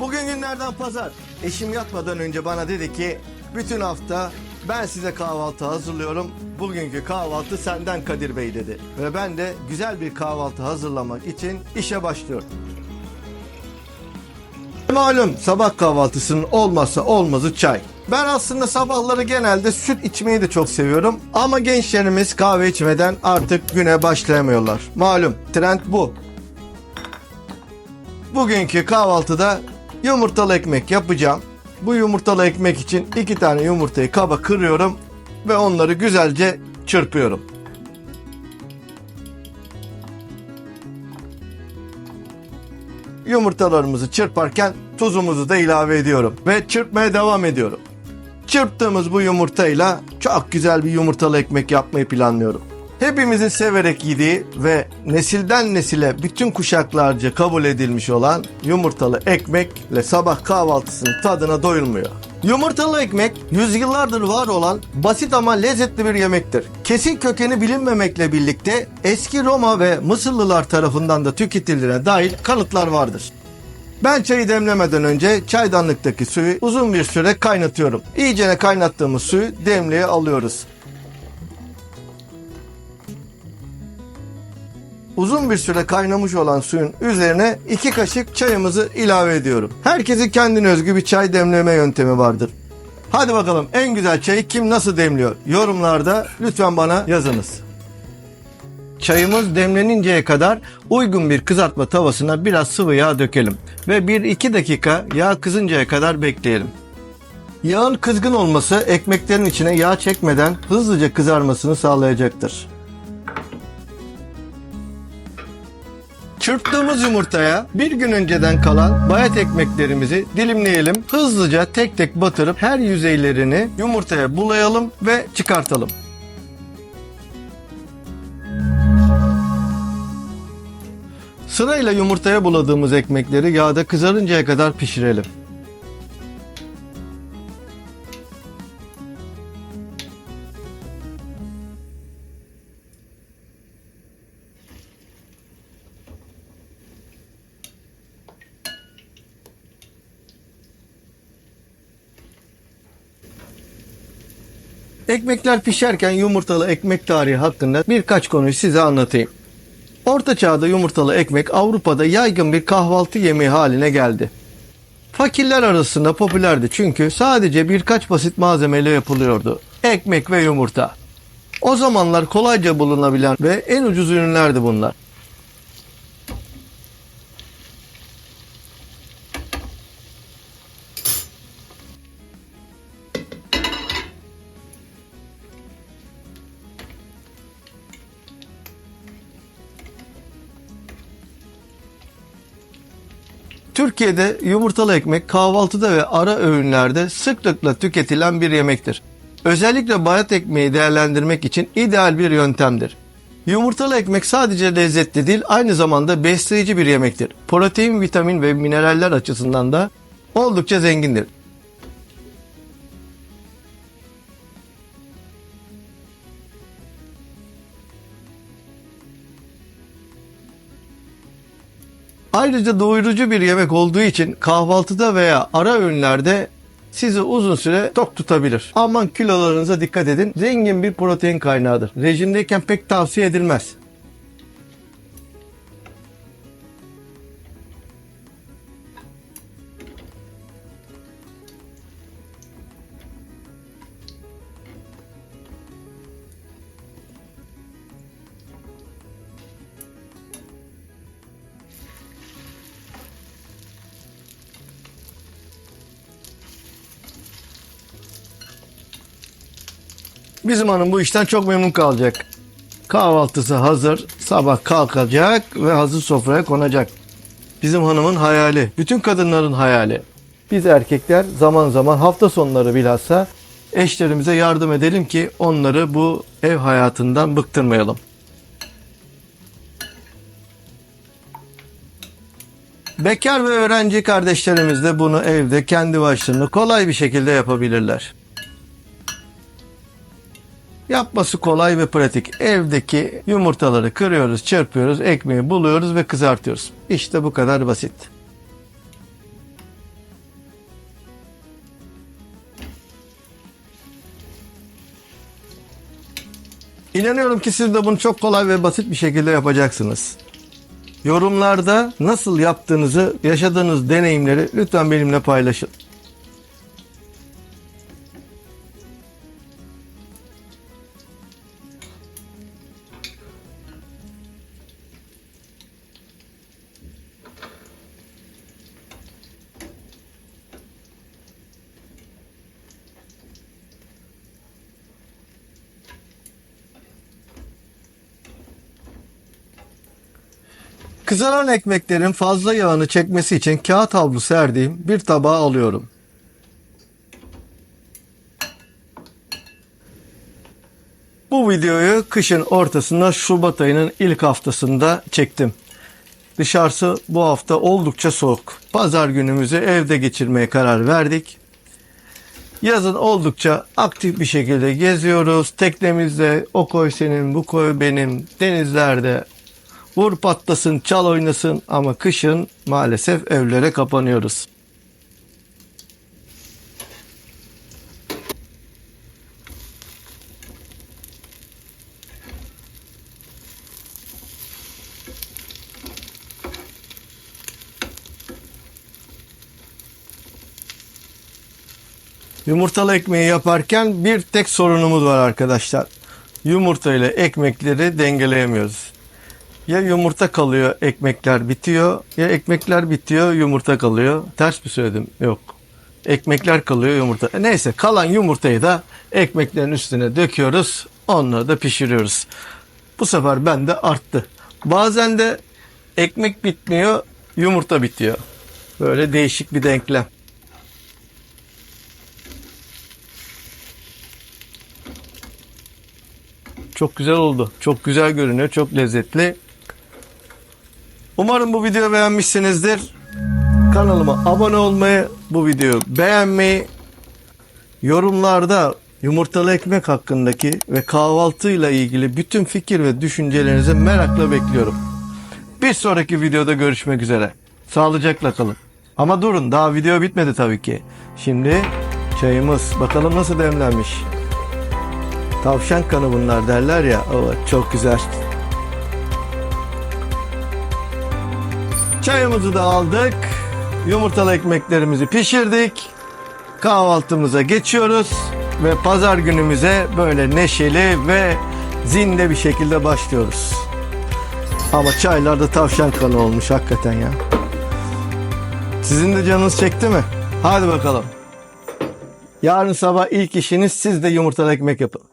Bugün günlerden pazar. Eşim yatmadan önce bana dedi ki bütün hafta ben size kahvaltı hazırlıyorum. Bugünkü kahvaltı senden Kadir Bey dedi. Ve ben de güzel bir kahvaltı hazırlamak için işe başlıyorum. Malum sabah kahvaltısının olmazsa olmazı çay. Ben aslında sabahları genelde süt içmeyi de çok seviyorum. Ama gençlerimiz kahve içmeden artık güne başlayamıyorlar. Malum trend bu. Bugünkü kahvaltıda yumurtalı ekmek yapacağım. Bu yumurtalı ekmek için iki tane yumurtayı kaba kırıyorum ve onları güzelce çırpıyorum. Yumurtalarımızı çırparken tuzumuzu da ilave ediyorum ve çırpmaya devam ediyorum. Çırptığımız bu yumurtayla çok güzel bir yumurtalı ekmek yapmayı planlıyorum. Hepimizin severek yediği ve nesilden nesile bütün kuşaklarca kabul edilmiş olan yumurtalı ekmekle sabah kahvaltısının tadına doyulmuyor. Yumurtalı ekmek yüzyıllardır var olan basit ama lezzetli bir yemektir. Kesin kökeni bilinmemekle birlikte eski Roma ve Mısırlılar tarafından da tüketildiğine dair kanıtlar vardır. Ben çayı demlemeden önce çaydanlıktaki suyu uzun bir süre kaynatıyorum. İyicene kaynattığımız suyu demliğe alıyoruz. Uzun bir süre kaynamış olan suyun üzerine iki kaşık çayımızı ilave ediyorum. Herkesin kendine özgü bir çay demleme yöntemi vardır. Hadi bakalım en güzel çayı kim nasıl demliyor? Yorumlarda lütfen bana yazınız. Çayımız demleninceye kadar uygun bir kızartma tavasına biraz sıvı yağ dökelim ve 1-2 dakika yağ kızıncaya kadar bekleyelim. Yağın kızgın olması ekmeklerin içine yağ çekmeden hızlıca kızarmasını sağlayacaktır. Çırptığımız yumurtaya bir gün önceden kalan bayat ekmeklerimizi dilimleyelim. Hızlıca tek tek batırıp her yüzeylerini yumurtaya bulayalım ve çıkartalım. Sırayla yumurtaya buladığımız ekmekleri yağda kızarıncaya kadar pişirelim. Ekmekler pişerken yumurtalı ekmek tarihi hakkında birkaç konuyu size anlatayım. Orta çağda yumurtalı ekmek Avrupa'da yaygın bir kahvaltı yemeği haline geldi. Fakirler arasında popülerdi çünkü sadece birkaç basit malzemeyle yapılıyordu. Ekmek ve yumurta. O zamanlar kolayca bulunabilen ve en ucuz ürünlerdi bunlar. Türkiye'de yumurtalı ekmek kahvaltıda ve ara öğünlerde sıklıkla tüketilen bir yemektir. Özellikle bayat ekmeği değerlendirmek için ideal bir yöntemdir. Yumurtalı ekmek sadece lezzetli değil aynı zamanda besleyici bir yemektir. Protein, vitamin ve mineraller açısından da oldukça zengindir. Ayrıca doyurucu bir yemek olduğu için kahvaltıda veya ara öğünlerde sizi uzun süre tok tutabilir. Aman kilolarınıza dikkat edin. Zengin bir protein kaynağıdır. Rejimdeyken pek tavsiye edilmez. Bizim hanım bu işten çok memnun kalacak. Kahvaltısı hazır, sabah kalkacak ve hazır sofraya konacak. Bizim hanımın hayali, bütün kadınların hayali. Biz erkekler zaman zaman hafta sonları bilhassa eşlerimize yardım edelim ki onları bu ev hayatından bıktırmayalım. Bekar ve öğrenci kardeşlerimiz de bunu evde kendi başlarına kolay bir şekilde yapabilirler. Yapması kolay ve pratik. Evdeki yumurtaları kırıyoruz, çırpıyoruz, ekmeği buluyoruz ve kızartıyoruz. İşte bu kadar basit. İnanıyorum ki siz de bunu çok kolay ve basit bir şekilde yapacaksınız. Yorumlarda nasıl yaptığınızı, yaşadığınız deneyimleri lütfen benimle paylaşın. Kızaran ekmeklerin fazla yağını çekmesi için kağıt havlu serdiğim bir tabağa alıyorum. Bu videoyu kışın ortasında Şubat ayının ilk haftasında çektim. Dışarısı bu hafta oldukça soğuk. Pazar günümüzü evde geçirmeye karar verdik. Yazın oldukça aktif bir şekilde geziyoruz. Teknemizde o koy senin, bu koy benim. Denizlerde vur patlasın, çal oynasın ama kışın maalesef evlere kapanıyoruz. Yumurtalı ekmeği yaparken bir tek sorunumuz var arkadaşlar. Yumurta ile ekmekleri dengeleyemiyoruz. Ya yumurta kalıyor, ekmekler bitiyor. Ya ekmekler bitiyor, yumurta kalıyor. Ters mi söyledim? Yok. Ekmekler kalıyor, yumurta. E Neyse kalan yumurtayı da ekmeklerin üstüne döküyoruz. Onları da pişiriyoruz. Bu sefer bende arttı. Bazen de ekmek bitmiyor, yumurta bitiyor. Böyle değişik bir denklem. Çok güzel oldu. Çok güzel görünüyor. Çok lezzetli. Umarım bu videoyu beğenmişsinizdir. Kanalıma abone olmayı, bu videoyu beğenmeyi, yorumlarda yumurtalı ekmek hakkındaki ve kahvaltıyla ilgili bütün fikir ve düşüncelerinizi merakla bekliyorum. Bir sonraki videoda görüşmek üzere. Sağlıcakla kalın. Ama durun daha video bitmedi tabii ki. Şimdi çayımız bakalım nasıl demlenmiş. Tavşan kanı bunlar derler ya. O çok güzel. Çayımızı da aldık. Yumurtalı ekmeklerimizi pişirdik. Kahvaltımıza geçiyoruz ve pazar günümüze böyle neşeli ve zinde bir şekilde başlıyoruz. Ama çaylarda tavşan kanı olmuş hakikaten ya. Sizin de canınız çekti mi? Hadi bakalım. Yarın sabah ilk işiniz siz de yumurtalı ekmek yapın.